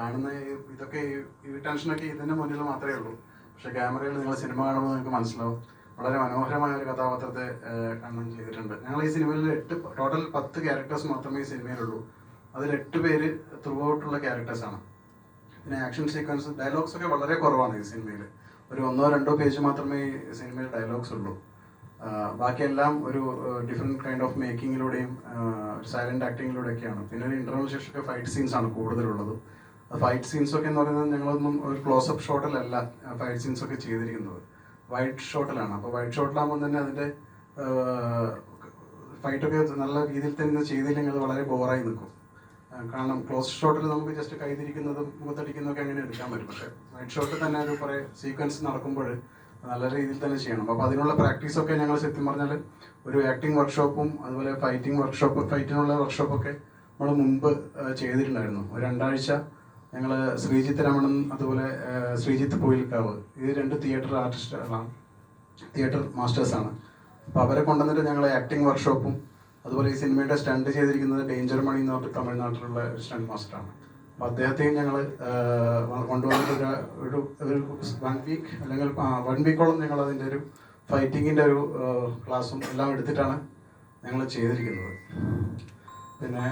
കാണുന്ന ഇതൊക്കെ ഈ- ടെൻഷനൊക്കെ ഇതിന്റെ മുന്നിൽ മാത്രമേ ഉള്ളൂ. പക്ഷെ ക്യാമറയിൽ നിങ്ങൾ സിനിമ കാണുമ്പോൾ നിങ്ങൾക്ക് മനസ്സിലാവും. വളരെ മനോഹരമായ ഒരു കഥാപാത്രത്തെ കാണുകയും ചെയ്തിട്ടുണ്ട്. ഞങ്ങൾ ഈ സിനിമയിൽ എട്ട് ടോട്ടൽ പത്ത് ക്യാരക്ടേഴ്സ് മാത്രമേ ഈ സിനിമയിലുള്ളൂ. അതിൽ എട്ട് പേര് ത്രൂ ഔട്ടുള്ള ക്യാരക്ടേഴ്സാണ് പിന്നെ ആക്ഷൻ സീക്വൻസ് ഡയലോഗ്സ് ഒക്കെ വളരെ കുറവാണ് ഈ സിനിമയിൽ. ഒരു ഒന്നോ രണ്ടോ പേജ് മാത്രമേ ഈ സിനിമയിൽ ഡയലോഗ്സ് ഉള്ളൂ. ബാക്കിയെല്ലാം ഒരു ഡിഫറെന്റ് കൈൻഡ് ഓഫ് മേക്കിങ്ങിലൂടെയും സൈലന്റ് ആക്ടിങ്ങിലൂടെയൊക്കെയാണ് പിന്നെ ഒരു ഇന്റർവൽ ശേഷമൊക്കെ ഫൈറ്റ് സീൻസ് ആണ് കൂടുതലുള്ളത്. ഫൈറ്റ് സീൻസ് ഒക്കെ എന്ന് പറയുന്നത് ഞങ്ങളൊന്നും ഒരു ക്ലോസപ്പ് ഷോട്ടിലല്ല ഫൈറ്റ് സീൻസ് ഒക്കെ ചെയ്തിരിക്കുന്നത്. വൈറ്റ് ഷോട്ടിലാണ് അപ്പോൾ വൈറ്റ് ഷോട്ടിലാകുമ്പോൾ തന്നെ അതിന്റെ ഫൈറ്റൊക്കെ നല്ല രീതിയിൽ തന്നെ ചെയ്തില്ലെങ്കിൽ അത് വളരെ ബോറായി നിൽക്കും. കാരണം ക്ലോസ് ഷോട്ടിൽ നമുക്ക് ജസ്റ്റ് കൈതിരിക്കുന്നതും മുഖത്തടിക്കുന്നതൊക്കെ അങ്ങനെ എടുക്കാൻ പറ്റും. പക്ഷേ വൈറ്റ് ഷോട്ടിൽ തന്നെ ഒരു കുറേ സീക്വൻസ് നടക്കുമ്പോൾ നല്ല രീതിയിൽ തന്നെ ചെയ്യണം. അപ്പോൾ അതിനുള്ള പ്രാക്ടീസൊക്കെ ഞങ്ങൾ സത്യം പറഞ്ഞാൽ ഒരു ആക്ടിങ് വർക്ക്ഷോപ്പും അതുപോലെ ഫൈറ്റിംഗ് വർക്ക്ഷോപ്പ് ഫൈറ്റിനുള്ള വർക്ക്ഷോപ്പൊക്കെ നമ്മൾ മുമ്പ് ചെയ്തിട്ടുണ്ടായിരുന്നു. രണ്ടാഴ്ച ഞങ്ങൾ ശ്രീജിത്ത് രമണൻ അതുപോലെ ശ്രീജിത്ത് പോയിൽക്കാവ്. ഇത് രണ്ട് തിയേറ്റർ ആർട്ടിസ്റ്റുകളാണ്. തിയേറ്റർ മാസ്റ്റേഴ്സാണ്. അപ്പോൾ അവരെ കൊണ്ടുവന്നിട്ട് ഞങ്ങൾ ആക്ടിങ് വർക്ക്ഷോപ്പും അതുപോലെ ഈ സിനിമയുടെ സ്റ്റണ്ട് ചെയ്തിരിക്കുന്നത് ഡേഞ്ചർ മണി എന്ന് പറഞ്ഞിട്ട് തമിഴ്നാട്ടിലുള്ള സ്റ്റണ്ട് മാസ്റ്ററാണ് അപ്പോൾ അദ്ദേഹത്തെയും ഞങ്ങൾ കൊണ്ടുവന്നിട്ട് ഒരു ഒരു വൺ വീക്ക് അല്ലെങ്കിൽ വൺ വീക്കോളം ഞങ്ങൾ അതിന്റെ ഒരു ഫൈറ്റിങ്ങിന്റെ ഒരു ക്ലാസ്സും എല്ലാം എടുത്തിട്ടാണ് ഞങ്ങൾ ചെയ്തിരിക്കുന്നത്. പിന്നെ